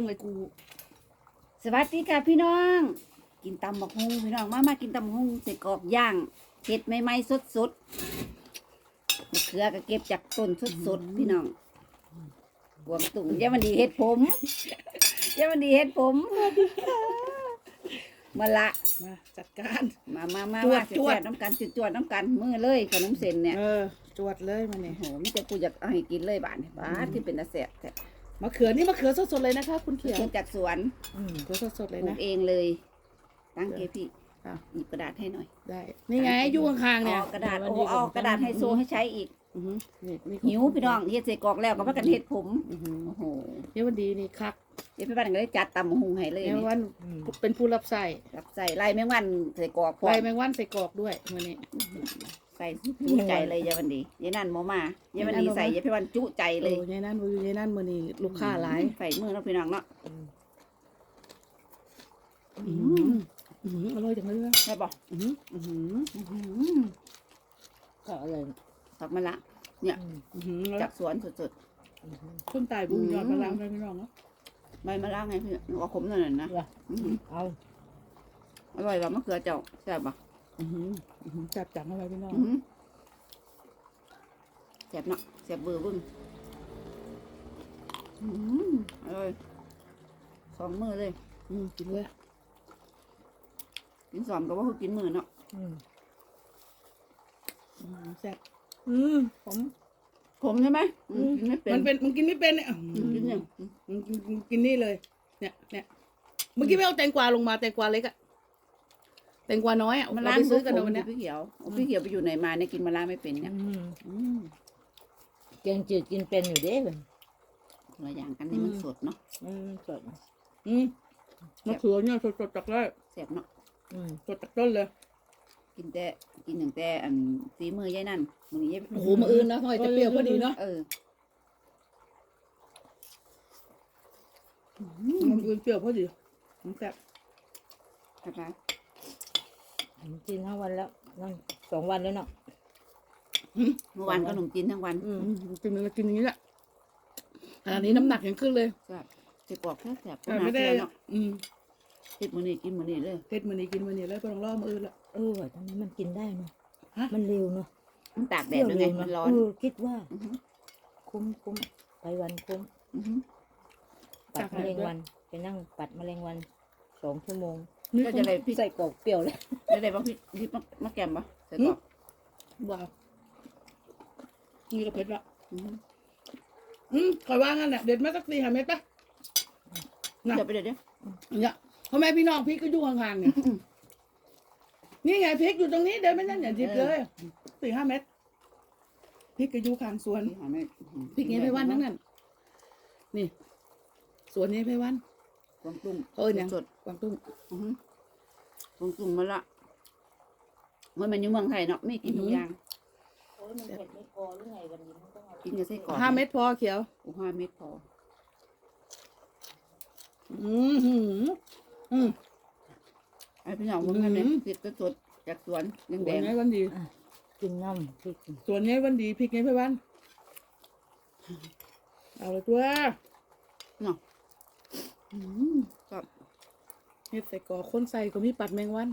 งเลยกู สวัสดีค่ะพี่น้อง กินตำบักฮุงพี่น้องมามากินตำบักฮุงใส่กรอกย่างเห็ดใหม่ๆสดๆมะเขือก็เก็บจากต้นสดๆพี่น้องบวงตุ่งยามันดีเห็ดผมเยามันดีเห็ดผมมาละมาจัดการ มามามาจวดมาจวดน้ำกันจวดๆน้ำกันมือเลยขนมเส้นเนี่ยเออจวดเลยมาเนี่ยโอ้โหมิจะกูอยากเอาให้กินเลยบานบ้านที่เป็นตาแซ่บแต่ มะเขือนี่มะเขือสดๆเลยนะคะ คุณเขียวเก็บจากสวนอืมตัวสดๆปเลยลูนะ กเองเลย ตั้งเกพี่อะ หยิบกระดาษให้หน่อยได้ นี่ไงอยู่ข้างๆเนี่ยเอากระดาษโอ้เอากระดาษไฮโซให้ใช้อีก อือหือนี่นี่หิวพี่น้องเฮ็ดใส่กรอกแล้วก็พักกันเฮ็ดผมอือหือโอ้โหนี่วันดีนี่คักเดี๋ยวพี่บ้านก็เลยจัดตำบักหุงให้เลยแมงนี่วันเป็นผู้รับใส่รับใส่ไล่แมงวันใส่กรอกพร้อใบมแมงวันใส่กรอกด้วยมานี่ ใส่จุใจเลยยายวันดียายนั่นหมอมายายวันดียายนั่นบ่มาใส่ยายพี่วันจุใจเลยโอ้ยายนั่นมือยายนั่นมือนี่ลูกค้าหลายใส่มือแล้วพี่น้องเนาะอืมอืมอร่อยจังเลยอะใช่ป่ะอืมอืมก็อะไรผักมะละอืมจากสวนสดคนตายบุญยอดมาล้างได้พี่น้องเนาะๆใบมะละไงพี่เอาขมหน่อยนะอื้อหือเอาอร่อยว่ะมะเขือเจ้าใช่ป่ะ อืมอืมจับจังอะไรพี่น้อง อื้อหือแซ่บเนาะแซ่บเบอร์บึ้งอื้อหืออร่อยสองมือเลย อืมกินเลยกินสอมก็ว่าคือกินมือเนาะอืมอืมแซ่บอืมผม ขมใช่ไหมอืมกินไม่เป็นมันเป็นมันกินไม่เป็นเนี่ยอืมกินเนี่ยอืมมันกินกินกินนี่เลย เนี่ยเนี่ยเมื่อกี้ไม่เอาแตงกวาลงมาแตงกวาเล็กอะ แตงกวาน้อยอะมันเราล้างไปซื้ซื้ออกักันนเดี๋เดี๋ยยวววัวันนนี้เนี้ยพี่เขียวเอาพี่เขียวไปอยู่ไหนมาเนี่ยกินมะระไม่เป็นเนี่ยอืมอืมแกงจืดกินเป็นอยู่เด้เลยคนละอย่างกันนี่มันสดเนาะอืมสดอืมมะเขือเนี่ยสดๆจากไร่แซ่บเนาะอืม สดจากต้นเลย กินแต่กินถึงแต่อันฝีมือยายนั่นมือนี้ยายโอ้โหมาอื่นนะหน่อยจะเปรี้ยวพอดีเนาะเออมันอื่นเปรี้ยวพอดีมันแซ่บนะคะ กินทั้งวันแล้วนั่งสองวันแล้วเนาะเมื่อวานก็ขนมจีนทั้งวันอืมอืมกินแล้วกินอย่างนี้แหละขณะนี้น้ำหนักยังขึ้นเลยแซ่บใส่กรอกแซ่บแซ่บแต่ไม่ได้ เนาะอืมเฮ็ดมือนี้กินมือนี้เลยเผ็ดมันนี่กินมันนี่เลยไปลองล่อมาอื่นละ เออทำไมมันกินได้เนาะฮะ มันเร็วเนาะมันตากแดดด้วยไงเปมันวร้เะอน เออคิดว่า อือหือคุ้มคุ้มไปวันคุ้ม อือหือปัดแมลงวันไปนั่งปัดแมลงวันสองชั่วโมง นี่ก็จะได้พี่ใส่กรอกเปรี้ยวเลยได้ได้ป่ะพี่พี่มะมะแกมป่ะใส่กรอกว้าวนี่ก็เผ็ดละอือหืออืมคอยว่างั้นแหละเด็ดมาสักสี่ห้าเม็ดปะน่ะเดี๋ยวไปเดี๋ยวเดี๋ยวเนี่ยพ่อแม่พี่น้องพริกก็อยู่ห่างๆเนี่ยนี่ไงพริกอยู่ตรงนี้เดินไม่นั่นอย่าจิบเลยสี่ห้าเม็ดพริกก็อยู่ข้างสวนพี่หาไม่อื้อหือพริกนี้ไปวันทั้งนั้นนี่สวนนี้ไปวัน กวางตุ้งเขาเอิ้นหยังสดกวางตุ้งอือหือกวางตุ้งมาละเมื่อมันอยู่เมืองไทยเนาะไม่กินทุกอย่างโอ้ยมันเผ็ดไม่พอหรือไงวันนี้มันต้องเอากินกับไส้กรอกห้าเม็ดพอเขียวโอ้ห้าเม็ดพอ อืมหืมอืมไอ้พี่น้องมึงนั่นเนี่ยอืมติดสดๆจากสวนแดสวนงนี้วันดี กินน้ำพริกสวนนี้วันดีพริกนี้ไปวันเอาเลยตัวๆเนาะ อืมก็เห็ดใส่กรอกคนใส่ก็มีปัดแมงวัน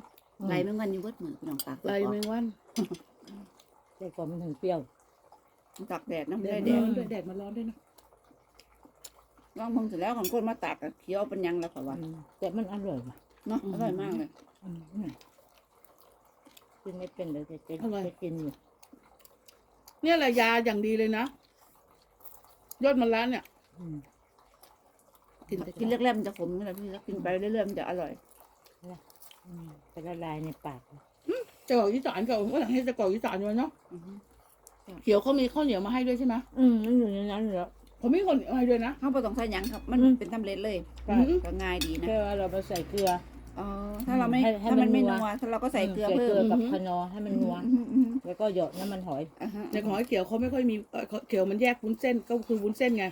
ไล่แมงวันอยู่เบิดเหมือนพี่น้องตากไล่แมงวันใส่กรอกมันถึงเปรี้ยวตากแดดน้ำแดได้ดแดร้อดนด้วยแดดมันร้อนด้วยนะลองมึงเสร็จแล้วของคนมาตากกับเคี้ยวเป็นยังแล้วค่ะว่าอืมแต่มันอร่อยว่ะเนาะอร่อยมากเลยอืมอืมกินไม่เป็นเลยแต่จะจะกินอยู่เนี่ยแหละยาอย่างดีเลยนะยอดมันร้านเนี่ยอืม กินแต่กินแรกๆมันจะขมนะพี่แล้วกินไปเรื่อยๆมันจะอร่อยอืมจะละลายในปากจะกรอกอีสานกับว่าหลังให้จะกรอกอีสานด้วยเนาะอือฮึเขียวเขามีข้าวเหนียวมาให้ด้วยใช่ไหมอืมมันอยู่ในนั้นเหรอเขามีข้าวเหนียวให้ด้วยนะข้าวปลาตองใส่หยังครับ มันอืมเป็นตำเร็จเลยอืมก็ง่ายดีนะแค่ว่าเราไปใส่เกลืออ๋อถ้าเราไม่ให้ให้ถ้ามันมันไม่นันัววถ้าเราก็ใส่เกลือใส่เพิ่เกลือมกับคะนอให้มันนัวอืมอืมแล้วก็หยดน้ำมันหอยอ่าฮะแต่ของไอ้เขียวเขาไม่ค่อยมีเอ่อเขียวมันแยกวุ้นเส้นก็คือวุ้นเส้นไง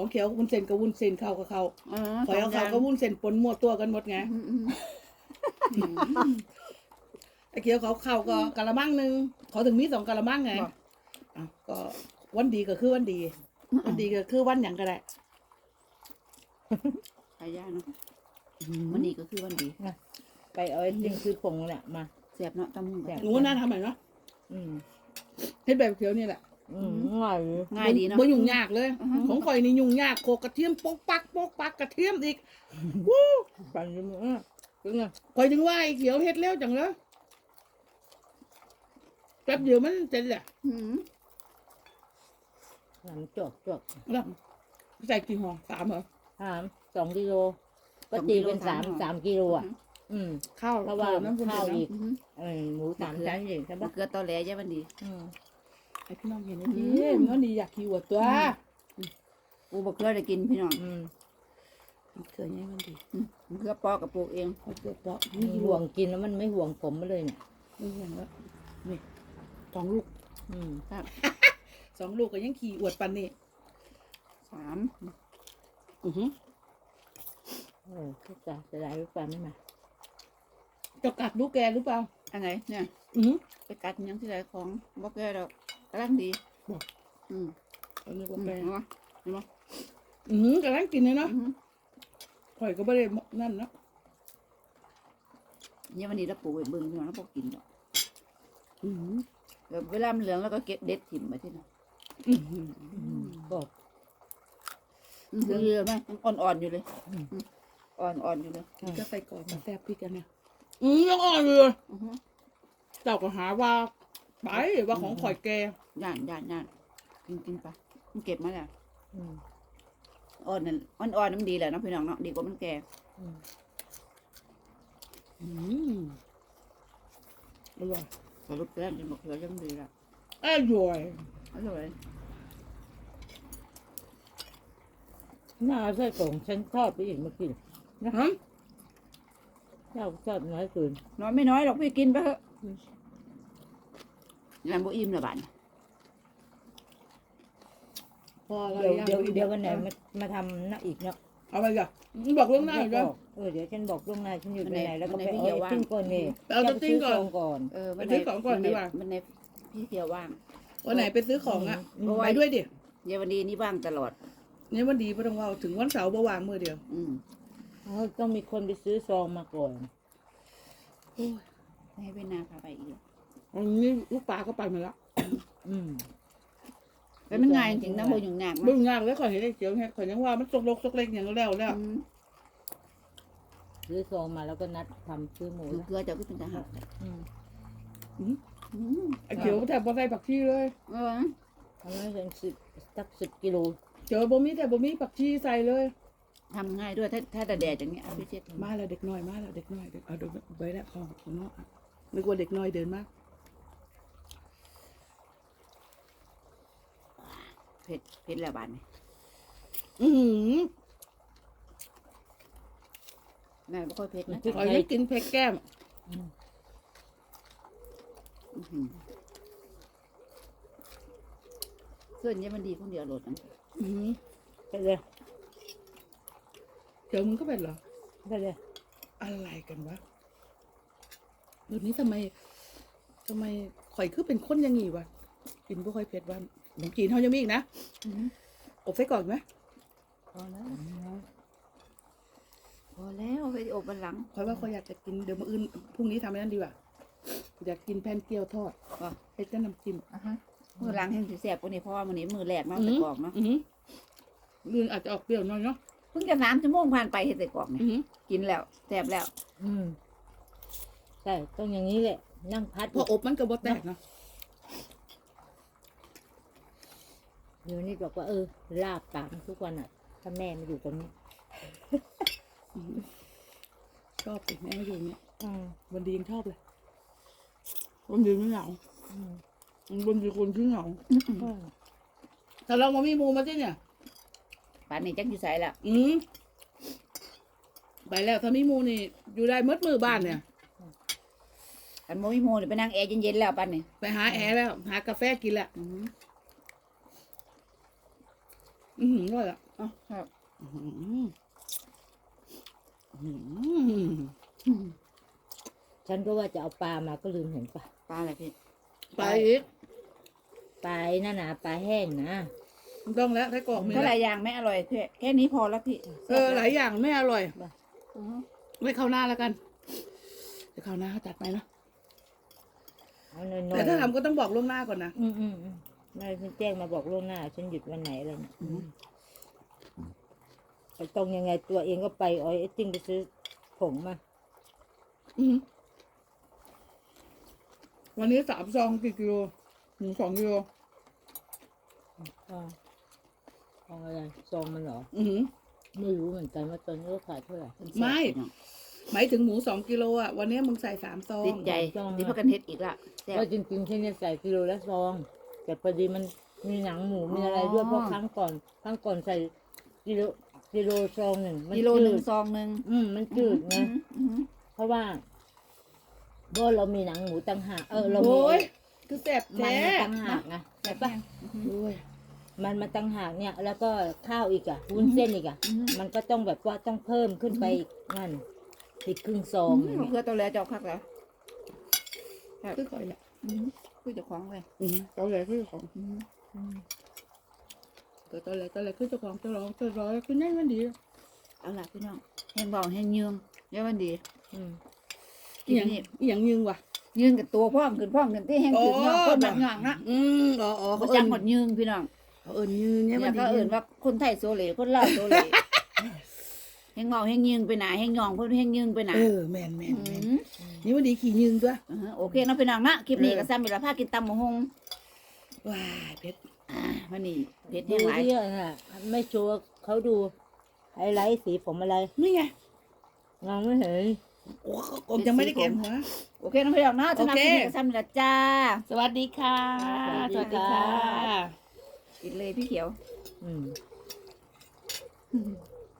ของเขียววุ้นเส้นกับวุ้นเส้นเข้ากับเขาอ๋อขอยเอาเขาสก็องวุ้นเส้นปนมั่วตัวกันหมดไงอืมอืมอืมไอ้เขียวเขาเข้าก็กะละมังหนึ่งเขาถึงมีสองกะละมังไงบอกอะก็วันดีก็คือวันดี วันดีก็คือวันอย่างก็ได้ขายยาเนาะวันนี้ก็คือวันดีไปเอาไอ้จิ้งคือผงน่ะมาเสียบเนาะตำหุ่งแซ่บหนูว่าน่าทำไหมเนาะอืมเฮ็ดแบบเขียวนี่แหละ อืมง่ายง่ายดีเนาะ บ่ยุ่งยากเลย อือฮึ ของข่อยนี่ยุ่งยากโคกกระเทียมโปกปักโปกปักกระเทียมอีกปั่นอยู่มือเป็นไงข่อยถึงว่าไอ้เขียวเฮ็ดเร็วจังเลยแป๊บเดียวมันเสร็จแหละอืมหามจวกจวกแล้วใส่กี่ห่อสามเหรอหามสองกิโลก็ตีเป็นสามสามกิโลอะ อืม ข้าวเพราะว่าน้ำคุณข้าวเดี๋ยวอีนะกอืมเออหมูสามชั้นอีกใช่มะปะเขือตอแหลยาวันดี อืม ไอ้พี่น้องเห็นไหมอืพี่มมันดีอยากขี้อวดตัวปูมะเขือได้กินพี่น้องอืมเคยไงมันดีอืมมะเขือปอกกับปลูกเองเขาเกิดเปาะมีห่วงกินแล้วมันไม่ห่วงผมมาเลยเนี่ยไม่ห่วงแล้วนี่สองลูกอืมสองลูกก็ยังขี่อวดปันนี่สามอือหือเออก็จะจะได้หรือเปล่าไม่มาจะกัดลูกแกหรือเปล่าอันไหนเนี่ย อือหือไปไปกัดหยังที่ไหนของมะเขือเรา กำลังดีบอก อืมเอานึกอืว่ามแกเห็นปะเห็นปะอือหือกำลังกินเลยเนาะอืมข่อยก็ไม่ได้นั่นเนาะเนี่ยวันนี้เราปลูกไว้เบิ่งพี่น้องเราปลูกกินดอกอือหือเดี๋ยวเวลามันเหลืองแล้วก็เก็บเด็ดถิ่มไปที่นั่นอือหือก็เหลืองเยอะไหมยังอ่อนๆอยู่เลยอืม อืมอ่อนๆอยู่เลยจะใส่ก่อนมาแซ่บพริกกันเนี่ยอือยังอ่อนเลยอือฮึเจ้าก็หาว่า ไปว่าของข่อยแกย่านย่านย่านกินกินไปมันเก็บมาแล้วอืมอ่อนนั่นอ่อนๆนั่นมันดีแหละเนาะพี่น้องเนาะดีกว่ามันแก่อืมอืมอร่อยสรุปแล้วกินมะเขือยังดีละอร่อยอร่อยน่าใช่ของฉันชอบไปอีกเมื่อกี้ฮะชอบชอบน้อยคืนน้อยไม่น้อยหรอกพี่กินไปเถอะ งานบุอิ่มละบาดนพอเดี๋ยวแล้เดี๋ยวเดี๋ยววันไหนมามาทำนะอีกเนาะเอาไปก่อนมึงบอกล่วงหน้าฉัอีนกแล้วบอกเออเดี๋ยวฉันบอกล่วงหน้าฉันอยู่วันที่ไหนไหนแล้วก็วันไปไหนเอาพี่เหี่ยวไอ้ว่างติ้งก่อนนี่ไปเอาจะตัวติ้งก่อนซื้ซก่อนเออไปซื้อของก่อนดีกว่าวันไหนพี่เขียวว่างวันไหนไปซื้อของอะอืมไปด้วยดิเดี๋ยววันนี้นี่ว่างตลอดเนี่ยวันดีไม่ต้องว่าถึงวันเสาร์ประวางมือเดียว อืมเอาต้องมีคนไปซื้อซองมาก่อนให้พี่นาพาไปอีก อันนี้ลูกปลาก็ไปมาแล้วอืมแต่มันง่ายจริงๆนะโบยุ่งยากบึ้มากงยากแล้วข่อยเห็นไอ้เจียวเนี่ยข่อยยังว่ามันตกลกตกเล็กอย่างแล้วแล้วอืมซื้อซองมาแล้วก็นัดทำซื้อหมูมะเขือเจะก็เป็นทหารอืมอืมไอ้เขียวแทบบ่ใส่ผักชีเลย เออทำให้ฉันสิบสักสิบกิโลเจอบ่มีแต่บ่มีผักชีใส่เลย ทำง่ายด้วยถ้าถ้าแต่แดดอย่างเงี้ยเอาพี่เช็ดมาแล้วเด็กน้อยมาแล้วเด็กน้อยเด็กเอาเดูไปแล้วของของเนาะนึกว่าเด็กน้อยเดินมา เผ็ดเผ็ดแล้วบาดนี่อือหือแม่ไม่ค่อยเผ็ดนะข่อยยังกินเผ็ดแก้มอืมอื้อหือส่วนนี้มันดีคนเดียวโหลดนะอือหือไปเลยเดี๋ยวมึงก็เป็นเหรอไปเลยอะไรกันวะเดี๋ยวนี้ทำไมทำไมข่อยคือเป็นคนอยังงี้วะกินบ่ค่อยเผ็ดว่า ขนมจีนเขายังมีอีกนะอื้อหืออบไส้กรอกไหมพอแล้วพอแล้วไปอบบันหลังข่อยว่าข่อยอยากจะกินเดี๋ยวมื้ออื่นพรุ่งนี้ทำอะไรนั่นดีกว่าอยากกินแผ่นเกี๊ยวทอดว่ะให้เจ้าน้ำจิ้มอะฮะมือหล้างแห้งสิแสบกว่านี้เพราะว่ามื้อนี้มือแรกเนาะอืแต่มกรอกเนาะอือหือลื่นอาจจะออกเปรี้ยวหน้อยเนาะเพิ่งจะสามชั่วโมงผ่านไปเห็ดแต่กรอกเนี่ยอือหือกินแล้วแสบแล้ว อืมใช่ต้องอย่างนี้แหละนั่งพัดพออบมันก็บ่แตกเนาะ เดี๋ยวนี้บอกว่าเออลาบปากทุกวันอะ ถ้าแม่มาอยู่ตรงนี้อือหือชอบสิแม่มาอยู่เนี่ยอืมวันดียังชอบเลยวันดีไม่เหงาอืมวันดีคนที่เหงาอืมแต่เรามามีหมูมาสิเนี่ยป่านนี้จักอยู่ใส่แล้วอืมไปแล้วถ้ามีหมูนี่ อยู่ได้หมดมือบ้านเนี่ยอันโมมิโมนี่ไปนั่งแอร์เย็นๆแล้วป่านนี้ไปหาแอร์แล้ว หากาแฟกินแล้ว อืมอือหือร่อยอะเอ๋อครับอื้อหืออื้อหือฉันก็ว่าจะเอาปลามาก็ลืมเห็นปลาปลาอะไรพี่ไปอีกปลาไอ้นั่นนะปลาแห้งนะฮไม่ต้องแล้วไส้กรอกมีก็หแล้ลายวอย่างไม่อร่อยแค่แค่นี้พอแล้วพี่เออหลายอย่างไม่อร่อย อืมไม่เข้าหน้าแล้วกันเดี๋ยวเข้าหน้าเขาจัดไปนะเอาหน่อยๆแต่ถ้าทำก็ต้องบอกล่วงหน้าก่อนนะอืมอืมอืม นายฉันแจ้งมาบอกล่วงหน้า ฉันหยุดวันไหนอะไรเนี่ยไปตรงยังไงตัวเองก็ไปออยไอติ้งไปซื้อผงมาอืมวันนี้สามซองกี่กิโลหนึ่งสองกิโลซองซองอะไรซองมันเหรออือหือไม่รู้เหมือนกันว่าตอนนี้ก็ขายเท่าไหร่ไม่หมายถึงหมูสองกิโลอะวันนี้มึงใส่สามซองติดใจจองนะที่พากันเฮ็ดอีกละแซ่บก็จริงๆฉันจะใส่กิโลละซอง แต่พอดีมันมีหนังหมูมีอะไรด้วยอ๋อเพราะครั้งก่อนครั้งก่อนใส่กิโลกิโลซองหนึ่งมันกิโลหนึ่งจืดซองหนึ่งอืมมันจืดไงอืมอืมเพราะว่าเพราะเรามีหนังหมูต่างหากเออเรามีโอ้ยคือแสบมันแท้ต่างหากไงใช่ปะโอ้ยมันมันต่างหากเนี่ย แล้วก็ข้าวอีกอะวุ้นเส้นอีกอะอืมมันก็ต้องแบบว่าต้องเพิ่มขึ้นไปอีกนั่นอีกครึ่งซองอืมเพื่อตัวแลเจ้าคักแล้วคือก่อยแหละอืม คือเจะคล้าของเลยอืมเกาแหละคือเจ้าของอืมเกิดตอนแหละตอนแหละคือเจ้าของเจ้าร้องเจ้าร้อยคือนั่นมันดี เอาล่ะพี่น้องแห้งเบาแห้งยืงเดี๋ยววันดีอืมอีหยังอีหยังยืงว่ะ ยืงกับตัวพ่อมขึ้นพ่อมขึ้นที่แห้งขึ้นโอ้ ย่องคนแบบย่องนะอืมอ๋ออ๋อเขาเขาจัเอิงญหมดยืงพี่น้องเขาเอิญยืงเนี่ยเนี่มัยนดีก็เอื่นว่าคนไทยโซเลคนลาวโซเลแห้งเมาแห้งยืงไปหนาแห้งย่องเพิ่นแห้งยืงไปหนาเออแมนแมนอืแมนม นี่มันดีขี่ยืงด้วยอ่าฮะโอเคเนาะพี่น้องนะคลิปนี้เออก็ซ้ำอีกแล้วพากินตำหมูฮงว้ายเพชรอ่าวันนี้เผ็ดดูแห้งหลายที่น่ะไม่ชัวร์เขาดูไฮไลท์สีผมอะไรนี่ไงมองไม่เห็น โอ้ผมยังไม่ได้เก็บหัว โอเคน้องพี่น้องเนาะสำหรับโอคเคลิปนี้ก็ซ้ำอีกแล้วจ้าสวัสดีค่ะสวัสดีค่ะ กินเลยพี่เขียว อืมส